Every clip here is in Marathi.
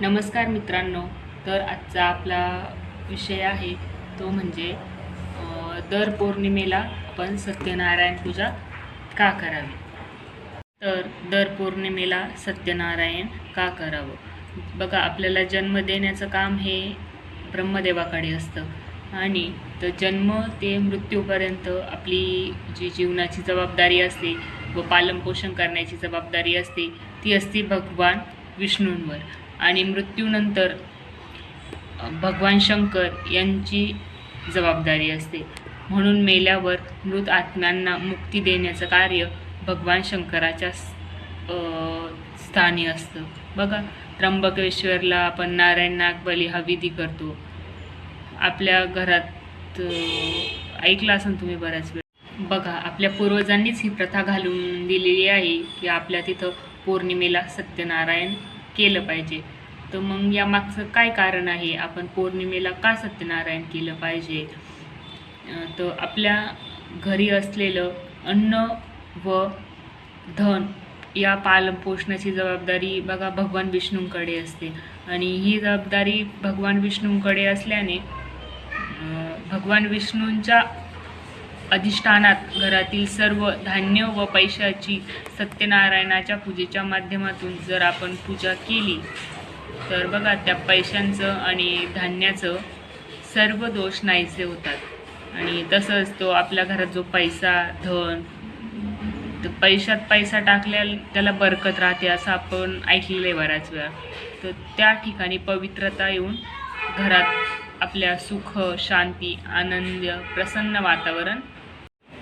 नमस्कार मित्रांनो तर आजचा आपला विषय आहे तो म्हणजे दर पौर्णिमेला आपण सत्यनारायण पूजा का करावी? तर दर पौर्णिमेला सत्यनारायण का करावं? बघा आपल्याला जन्म देण्याचं काम हे ब्रह्मदेवाकडे असतं. आणि तर जन्म ते मृत्यूपर्यंत आपली जी जीवनाची जबाबदारी असते व पालनपोषण करण्याची जबाबदारी असते ती असते भगवान विष्णूंवर. आणि मृत्यूनंतर भगवान शंकर यांची जबाबदारी असते. म्हणून मेल्यावर मृत आत्म्यांना मुक्ती देण्याचं कार्य भगवान शंकराच्या स्थानी असतं. बघा त्र्यंबकेश्वरला आपण नारायण नागबली हा विधी करतो. आपल्या घरात ऐकलं असेल तुम्ही बऱ्याच वेळ? बघा आपल्या पूर्वजांनीच ही प्रथा घालून दिलेली आहे की आपल्या तिथं पौर्णिमेला सत्यनारायण केलं पाहिजे. तर मग यामागचं काय कारण आहे? आपण पौर्णिमेला का सत्यनारायण केलं पाहिजे? तर आपल्या घरी असलेलं अन्न व धन या पालनपोषणाची जबाबदारी बघा भगवान विष्णूंकडे असते. आणि ही जबाबदारी भगवान विष्णूंकडे असल्याने भगवान विष्णूंच्या अधिष्ठानात घरातील सर्व धान्य व पैशाची सत्यनारायणाच्या पूजेच्या माध्यमातून जर आपण पूजा केली तर बघा त्या पैशांचं आणि धान्याचं सर्व दोष नाहीसे होतात. आणि तसंच तो आपल्या घरात जो पैसा धन तर पैशात पैसा टाकल्या त्याला बरकत राहते असं आपण ऐकलेलं आहे बऱ्याच वेळा. तर त्या ठिकाणी पवित्रता येऊन घरात आपल्या सुख शांती आनंद प्रसन्न वातावरण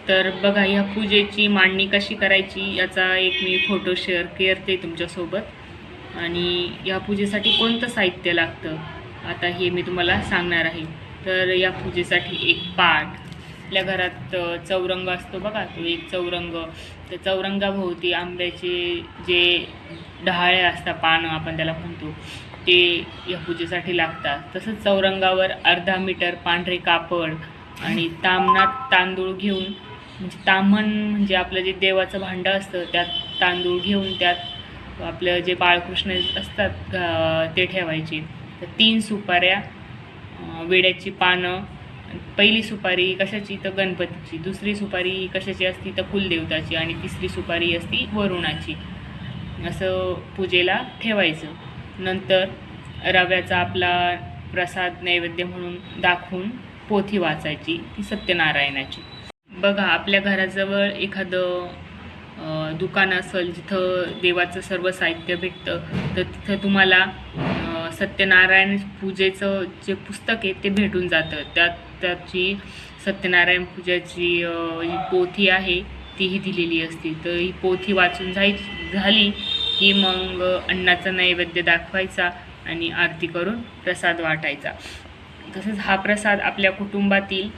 तर बघा या पूजेची मांडणी कशी करायची याचा एक मी फोटो शेअर करते तुमच्यासोबत. आणि या पूजेसाठी कोणतं साहित्य लागतं? आता हे मी तुम्हाला सांगणार आहे. तर या पूजेसाठी एक पाट आपल्या घरात चौरंग असतो बघा तो एक चौरंग. त्या चौरंगाभोवती आंब्याचे जे डहाळे असतात पानं आपण त्याला म्हणतो ते या पूजेसाठी लागतात. तसंच चौरंगावर अर्धा मीटर पांढरे कापड आणि तामणात तांदूळ घेऊन म्हणजे ताम्हण म्हणजे आपलं जे देवाचं भांडं असतं त्यात तांदूळ घेऊन त्यात आपलं जे बाळकृष्ण असतात ते ठेवायचे. तर तीन सुपाऱ्या वेड्याची विड्याची पानं पहिली सुपारी कशाची? तर गणपतीची. दुसरी सुपारी कशाची असती? तर कुलदेवताची. आणि तिसरी सुपारी असती वरुणाची. असं पूजेला ठेवायचं. नंतर रव्याचा आपला प्रसाद नैवेद्य म्हणून दाखवून पोथी वाचायची ती सत्यनारायणाची. बघा आपल्या घराजवळ एखादं दुकान असेल जिथं देवाचं सर्व साहित्य भेटतं तर तिथं तुम्हाला सत्यनारायण पूजेचं जे पुस्तक आहे ते भेटून जातं. त्यात त्याची सत्यनारायण पूजाची पोथी आहे तीही दिलेली असते. तर ही पोथी वाचून जाय झाली की मग अन्नाचा नैवेद्य दाखवायचा आणि आरती करून प्रसाद वाटायचा. तसंच हा प्रसाद आपल्या कुटुंबातील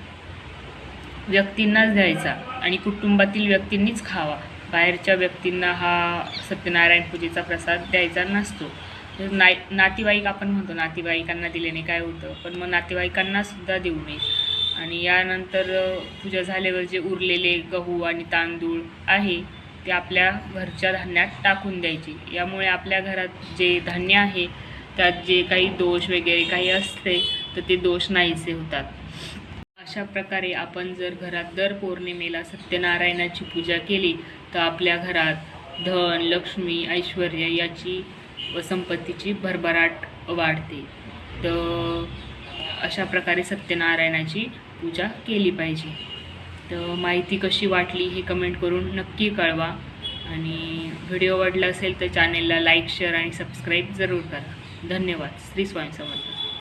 व्यक्तींनाच द्यायचा आणि कुटुंबातील व्यक्तींनीच खावा. बाहेरच्या व्यक्तींना हा सत्यनारायण पूजेचा प्रसाद द्यायचा नसतो. तर नाय नातेवाईक आपण म्हणतो नातेवाईकांना दिल्याने काय होतं? पण मग नातेवाईकांनासुद्धा देऊ नये. आणि यानंतर पूजा झाल्यावर जे उरलेले गहू आणि तांदूळ आहे ते आपल्या घरच्या धान्यात टाकून द्यायचे. यामुळे आपल्या घरात जे धान्य आहे त्यात जे काही दोष वगैरे काही असते तर ते दोष नाहीसे होतात. अशा प्रकारे आपण जर घरात दर पौर्णिमेला सत्यनारायणाची पूजा केली तर आपल्या घरात धन लक्ष्मी ऐश्वर याची व संपत्तीची भरभराट वाढते. तर अशा प्रकारे सत्यनारायणाची पूजा केली पाहिजे. तर माहिती कशी वाटली हे कमेंट करून नक्की कळवा. आणि व्हिडिओ आवडला असेल तर चॅनेलला लाईक शेअर आणि सबस्क्राईब जरूर करा. धन्यवाद. श्री स्वामी समर्थ.